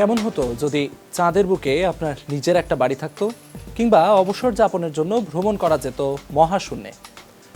কেমন হতো যদি চাঁদের বুকে আপনার নিজের একটা বাড়ি থাকতো কিংবা অবসর যাপনের জন্য ভ্রমণ করা যেত মহাশূন্যে?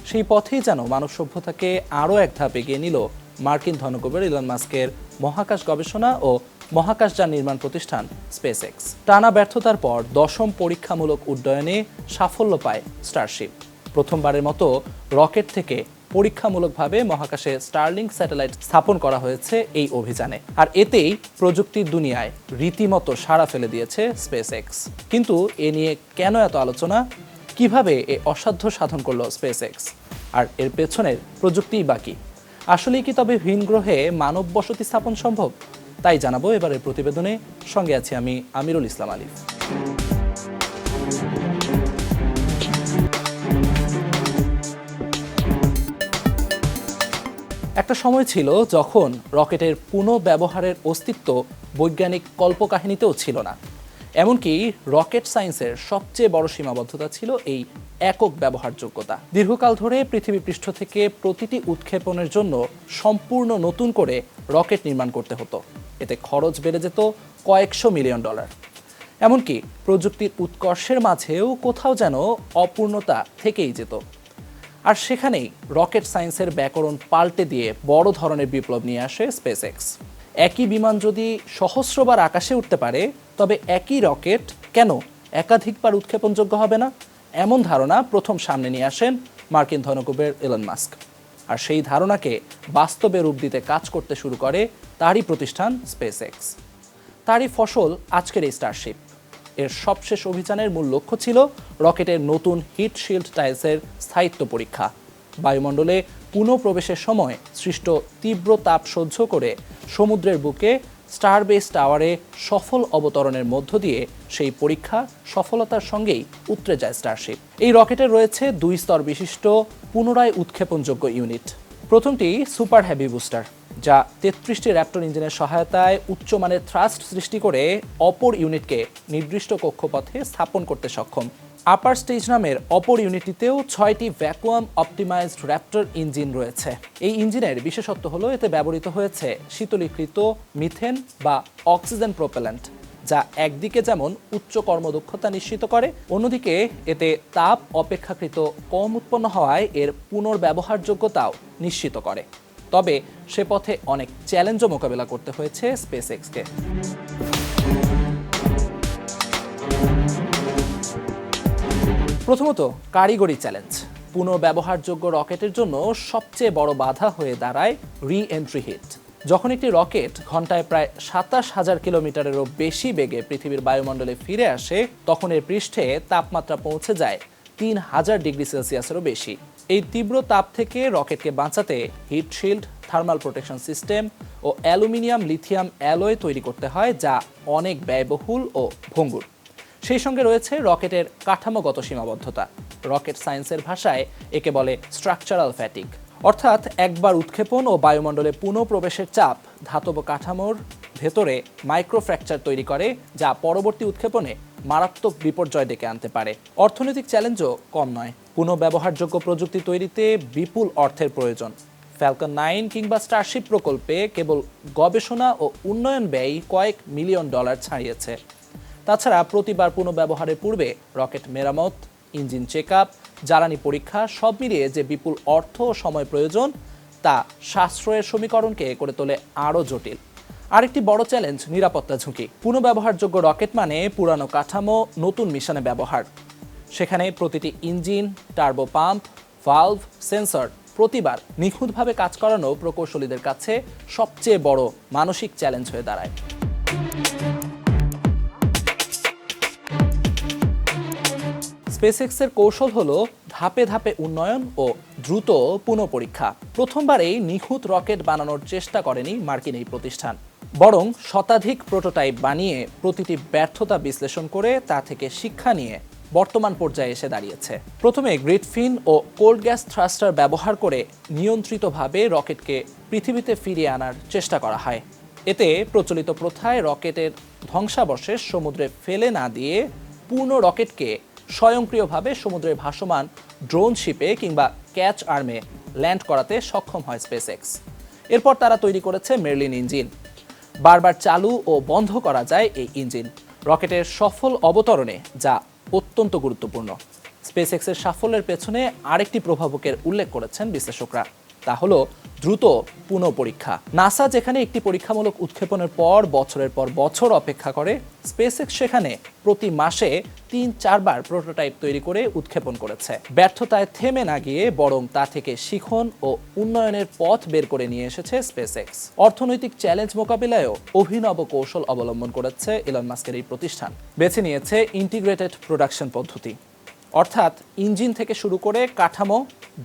সেই পথেই যেন মানব সভ্যতাকে আরও এক ধাপ এগিয়ে নিল মার্কিন ধনকুবের ইলন মাস্কের মহাকাশ গবেষণা ও মহাকাশযান নির্মাণ প্রতিষ্ঠান স্পেস এক্স টানা ব্যর্থতার পর দশম পরীক্ষামূলক উড্ডয়নে সাফল্য পায় স্টারশিপ। প্রথমবারের মতো রকেট থেকে পরীক্ষামূলকভাবে মহাকাশে স্টারলিংক স্যাটেলাইট স্থাপন করা হয়েছে এই অভিযানে। আর এতেই প্রযুক্তির দুনিয়ায় রীতিমতো সাড়া ফেলে দিয়েছে স্পেস এক্স কিন্তু এ নিয়ে কেন এত আলোচনা? কীভাবে এ অসাধ্য সাধন করল স্পেস এক্স আর এর পেছনের প্রযুক্তিই বাকি আসলেই কি তবে ভিন গ্রহে মানব বসতি স্থাপন সম্ভব? তাই জানাব এবারের প্রতিবেদনে। সঙ্গে আছি আমি আমিরুল ইসলাম আলিফ। একটা সময় ছিল যখন রকেটের পুনঃব্যবহারের অস্তিত্ব বৈজ্ঞানিক কল্পকাহিনীতেও ছিল না। এমনকি রকেট সায়েন্সের সবচেয়ে বড় সীমাবদ্ধতা ছিল এই একক ব্যবহারযোগ্যতা। দীর্ঘকাল ধরে পৃথিবী পৃষ্ঠ থেকে প্রতিটি উৎক্ষেপণের জন্য সম্পূর্ণ নতুন করে রকেট নির্মাণ করতে হতো। এতে খরচ বেড়ে যেত কয়েকশো মিলিয়ন ডলার। এমনকি প্রযুক্তির উৎকর্ষের মাঝেও কোথাও যেন অপূর্ণতা থেকেই যেত। আর সেখানেই রকেট সায়েন্সের ব্যাকরণ পাল্টে দিয়ে বড় ধরনের বিপ্লব নিয়ে আসে স্পেস এক্স একই বিমান যদি সহস্রবার আকাশে উঠতে পারে, তবে একই রকেট কেন একাধিকবার উৎক্ষেপণযোগ্য হবে না? এমন ধারণা প্রথম সামনে নিয়ে আসেন মার্কিন ধনকুবের এলন মাস্ক। আর সেই ধারণাকে বাস্তবে রূপ দিতে কাজ করতে শুরু করে তারই প্রতিষ্ঠান স্পেস এক্স তারই ফসল আজকের এই স্টারশিপ এর সবশেষ অভিযানের মূল লক্ষ্য ছিল রকেটের নতুন হিট শিল্ড টাইলসের স্থায়িত্ব পরীক্ষা। বায়ুমণ্ডলে পুনঃপ্রবেশের সময় সৃষ্ট তীব্র তাপ সহ্য করে সমুদ্রের বুকে স্টারবেস টাওয়ারে সফল অবতরণের মধ্য দিয়ে সেই পরীক্ষা সফলতার সঙ্গেই উতরে যায় স্টারশিপ। এই রকেটে রয়েছে দুই স্তর বিশিষ্ট পুনরায় উৎক্ষেপণযোগ্য ইউনিট। প্রথমটি সুপার হেভি বুস্টার। যা তেত্রিশটি র্যাপ্টর ইঞ্জিনের সহায়তায় উচ্চমানের থ্রাস্ট সৃষ্টি করে অপর ইউনিটকে নির্দিষ্ট কক্ষপথে স্থাপন করতে সক্ষম। আপার স্টেজ নামের অপর ইউনিটটিতেও ছয়টি ভ্যাকুয়াম অপটিমাইজড র্যাপ্টর ইঞ্জিন রয়েছে। এই ইঞ্জিনের বিশেষত্ব হলো এতে ব্যবহৃত হয়েছে শীতলীকৃত মিথেন বা অক্সিজেন প্রোপেল্যান্ট যা একদিকে যেমন উচ্চ কর্মদক্ষতা নিশ্চিত করে, অন্যদিকে এতে তাপ অপেক্ষাকৃত কম উৎপন্ন হওয়ায় এর পুনর্ব্যবহারযোগ্যতাও নিশ্চিত করে। তবে সে পথে অনেক চ্যালেঞ্জও মোকাবেলা করতে হয়েছে স্পেস এক্সকে প্রথমত, কারিগরি চ্যালেঞ্জ। পুনঃব্যবহারযোগ্য রকেটের জন্য সবচেয়ে বড় বাধা হয়ে দাঁড়ায় রি এন্ট্রি হিট যখন একটি রকেট ঘন্টায় প্রায় সাতাশ হাজার কিলোমিটারেরও বেশি বেগে পৃথিবীর বায়ুমণ্ডলে ফিরে আসে, তখন এর পৃষ্ঠে তাপমাত্রা পৌঁছে যায় তিন হাজার ডিগ্রি সেলসিয়াসেরও বেশি। এই তীব্র তাপ থেকে রকেটকে বাঁচাতে heat shield, thermal protection system ও অ্যালুমিনিয়াম লিথিয়াম অ্যালয় তৈরি করতে হয়, যা অনেক ব্যয়বহুল ও ভঙ্গুর। সেই সঙ্গে রয়েছে রকেটের কাঠামোগত সীমাবদ্ধতা। রকেট সায়েন্সের ভাষায় একে বলে স্ট্রাকচারাল ফ্যাটিক অর্থাৎ একবার উৎক্ষেপণ ও বায়ুমণ্ডলে পুনঃপ্রবেশের চাপ ধাতব কাঠামোর ভেতরে মাইক্রোফ্র্যাকচার তৈরি করে, যা পরবর্তী উৎক্ষেপণে মারাত্মক বিপর্যয় ডেকে আনতে পারে। অর্থনৈতিক চ্যালেঞ্জও কম নয়। পুনঃব্যবহারযোগ্য প্রযুক্তি তৈরিতে বিপুল অর্থের প্রয়োজন। ফ্যালকন নাইন কিংবা স্টারশিপ প্রকল্পে কেবল গবেষণা ও উন্নয়ন ব্যয় কয়েক মিলিয়ন ডলার ছাড়িয়েছে। তাছাড়া প্রতিবার পুনঃব্যবহারের পূর্বে রকেট মেরামত, ইঞ্জিন চেক আপ জ্বালানি পরীক্ষা সব মিলিয়ে যে বিপুল অর্থ ও সময় প্রয়োজন, তা সাশ্রয়ের সমীকরণকে করে তোলে আরও জটিল। আরেকটি বড় চ্যালেঞ্জ, নিরাপত্তা ঝুঁকি। পুনঃব্যবহারযোগ্য রকেট মানে পুরানো কাঠামো, নতুন মিশনে ব্যবহার। সেখানে প্রতিটি engine, turbo pump valve sensor প্রতিবার নিখুঁতভাবে কাজ করানো প্রকৌশলীদের কাছে সবচেয়ে বড় মানসিক চ্যালেঞ্জ হয়ে দাঁড়ায়। স্পেসএক্সের কৌশল হলো ধাপে ধাপে উন্নয়ন ও দ্রুত পুনঃপরীক্ষা। প্রথমবারেই নিখুঁত রকেট বানানোর চেষ্টা করেনি মার্কিন এই প্রতিষ্ঠান। বরং শতাধিক প্রোটোটাইপ বানিয়ে প্রতিটি ব্যর্থতা বিশ্লেষণ করে তা থেকে শিক্ষা নিয়ে বর্তমান পর্যায়ে এসে দাঁড়িয়েছে। প্রথমে গ্রিডফিন ও কোল্ড গ্যাস থ্রাস্টার ব্যবহার করে নিয়ন্ত্রিতভাবে রকেটকে পৃথিবীতে ফিরিয়ে আনার চেষ্টা করা হয়। এতে প্রচলিত প্রথায় রকেটের ধ্বংসাবশেষ সমুদ্রে ফেলে না দিয়ে পূর্ণ রকেটকে স্বয়ংক্রিয়ভাবে সমুদ্রে ভাসমান ড্রোন শিপে কিংবা ক্যাচ আর্মে ল্যান্ড করাতে সক্ষম হয় স্পেসএক্স। এরপর তারা তৈরি করেছে মেরলিন ইঞ্জিন। বারবার চালু ও বন্ধ করা যায় এই ইঞ্জিন। রকেটের সফল অবতরণে যা অত্যন্ত গুরুত্বপূর্ণ। স্পেস এক্সের সাফল্যের পেছনে আরেকটি প্রভাবকের উল্লেখ করেছেন বিশ্লেষকরা। তা হলো দ্রুত পুনঃ পরীক্ষা নাসা যেখানে একটি পরীক্ষামূলক উৎক্ষেপণের পর বছরের পর বছর অপেক্ষা করে স্পেসএক্স সেখানে প্রতি মাসে তিন, চারবার প্রোটোটাইপ তৈরি করে উৎক্ষেপণ করেছে। ব্যর্থতায় থেমে না গিয়ে বরং তা থেকে শিখন ও উন্নয়নের পথ বের করে নিয়ে এসেছে স্পেসএক্স অর্থনৈতিক চ্যালেঞ্জ মোকাবিলায়ও অভিনব কৌশল অবলম্বন করেছে ইলন মাস্কের এই প্রতিষ্ঠান। বেছে নিয়েছে ইন্টিগ্রেটেড প্রোডাকশন পদ্ধতি। অর্থাৎ ইঞ্জিন থেকে শুরু করে কাঠামো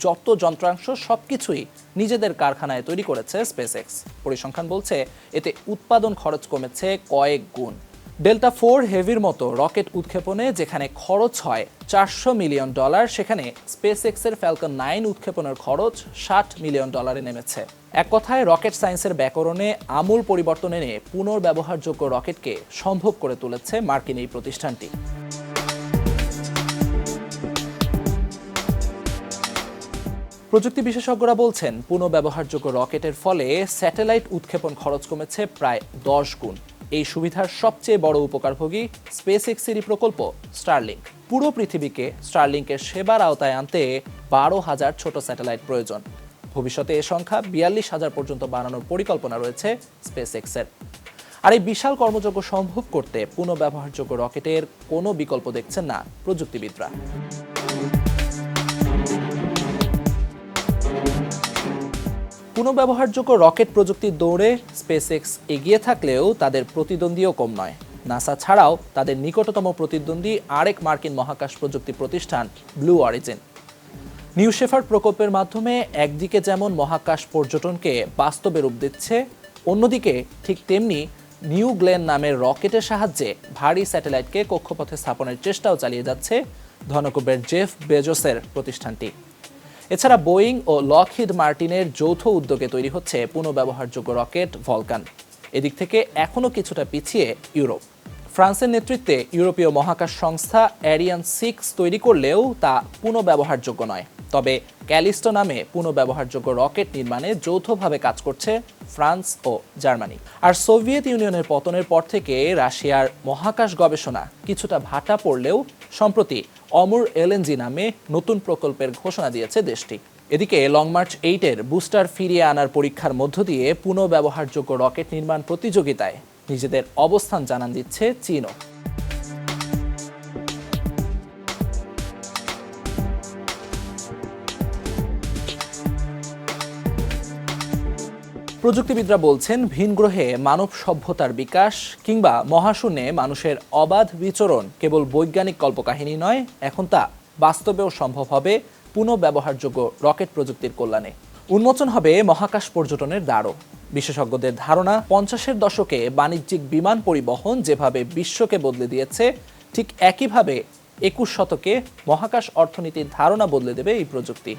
যত যন্ত্রাংশ সবকিছুই নিজেদের কারখানায় তৈরি করেছে স্পেস এক্স পরিসংখ্যান বলছে, এতে উৎপাদন খরচ কমেছে কয়েক গুণ। ডেল্টা ফোর হেভির মতো রকেট উৎক্ষেপণে যেখানে খরচ হয় চারশো মিলিয়ন ডলার, সেখানে স্পেস এক্সের ফ্যালকন নাইন উৎক্ষেপণের খরচ ষাট মিলিয়ন ডলারে নেমেছে। এক কথায়, রকেট সায়েন্সের ব্যাকরণে আমূল পরিবর্তন এনে পুনর্ব্যবহারযোগ্য রকেটকে সম্ভব করে তুলেছে মার্কিন এই প্রতিষ্ঠানটি। প্রযুক্তি বিশেষজ্ঞরা বলছেন পুনঃব্যবহারযোগ্য রকেটের ফলে স্যাটেলাইট উৎক্ষেপণ খরচ কমেছে প্রায় দশ গুণ। এই সুবিধার সবচেয়ে বড় উপকারভোগী স্পেস এক্সেরই প্রকল্প, স্টারলিংক। পুরো পৃথিবীকে স্টারলিংকের সেবার আওতায় আনতে বারো হাজার ছোট স্যাটেলাইট প্রয়োজন। ভবিষ্যতে এ সংখ্যা বিয়াল্লিশ হাজার পর্যন্ত বাড়ানোর পরিকল্পনা রয়েছে স্পেস এক্সের আর এই বিশাল কর্মযজ্ঞ সম্ভব করতে পুনঃব্যবহারযোগ্য রকেটের কোনো বিকল্প দেখছেন না প্রযুক্তিবিদরা। পুনঃব্যবহারযোগ্য রকেট প্রযুক্তির দৌড়ে স্পেসএক্স এগিয়ে থাকলেও তাদের প্রতিদ্বন্দ্বীও কম নয়। নাসা ছাড়াও তাদের নিকটতম প্রতিদ্বন্দ্বী আরেক মার্কিন মহাকাশ প্রযুক্তি প্রতিষ্ঠান ব্লু অরিজিন নিউ শেফার্ড প্রকল্পের মাধ্যমে একদিকে যেমন মহাকাশ পর্যটনকে বাস্তবে রূপ দিচ্ছে, অন্যদিকে ঠিক তেমনি নিউ গ্লেন নামের রকেটের সাহায্যে ভারী স্যাটেলাইটকে কক্ষপথে স্থাপনের চেষ্টাও চালিয়ে যাচ্ছে ধনকুবের জেফ বেজোসের প্রতিষ্ঠানটি। এছাড়া বোয়িং ও লকহিড মার্টিনের যৌথ উদ্যোগে তৈরি হচ্ছে পুনঃব্যবহারযোগ্য রকেট ভলকান। এদিক থেকে এখনও কিছুটা পিছিয়ে ইউরোপ। ফ্রান্সের নেতৃত্বে ইউরোপীয় মহাকাশ সংস্থা অ্যারিয়ান সিক্স তৈরি করলেও তা পুনঃব্যবহারযোগ্য নয়। তবে ক্যালিস্টো নামে পুনঃব্যবহারযোগ্য রকেট নির্মাণে যৌথভাবে কাজ করছে ফ্রান্স ও জার্মানি। আর সোভিয়েত ইউনিয়নের পতনের পর থেকে রাশিয়ার মহাকাশ গবেষণা কিছুটা ভাটা পড়লেও সম্প্রতি অমর এলএনজি নামে নতুন প্রকল্পের ঘোষণা দিয়েছে দেশটি। এদিকে লং মার্চ এইটের বুস্টার ফিরিয়ে আনার পরীক্ষার মধ্য দিয়ে পুনঃব্যবহারযোগ্য রকেট নির্মাণ প্রতিযোগিতায় নিজেদের অবস্থান জানান দিচ্ছে চীনও। প্রযুক্তিবিদরা বলছেন ভিন গ্রহে মানব সভ্যতার বিকাশ কিংবা মহাশূন্যে মানুষের অবাধ বিচরণ কেবল বৈজ্ঞানিক কল্পকাহিনী নয়, এখন তা বাস্তবেও সম্ভব হবে পুনঃব্যবহারযোগ্য রকেট প্রযুক্তির কল্যাণে। উন্মোচন হবে মহাকাশ পর্যটনের দ্বারও। বিশেষজ্ঞদের ধারণা, পঞ্চাশের দশকে বাণিজ্যিক বিমান পরিবহন যেভাবে বিশ্বকে বদলে দিয়েছে, ঠিক একইভাবে একুশ শতকে মহাকাশ অর্থনীতির ধারণা বদলে দেবে এই প্রযুক্তি।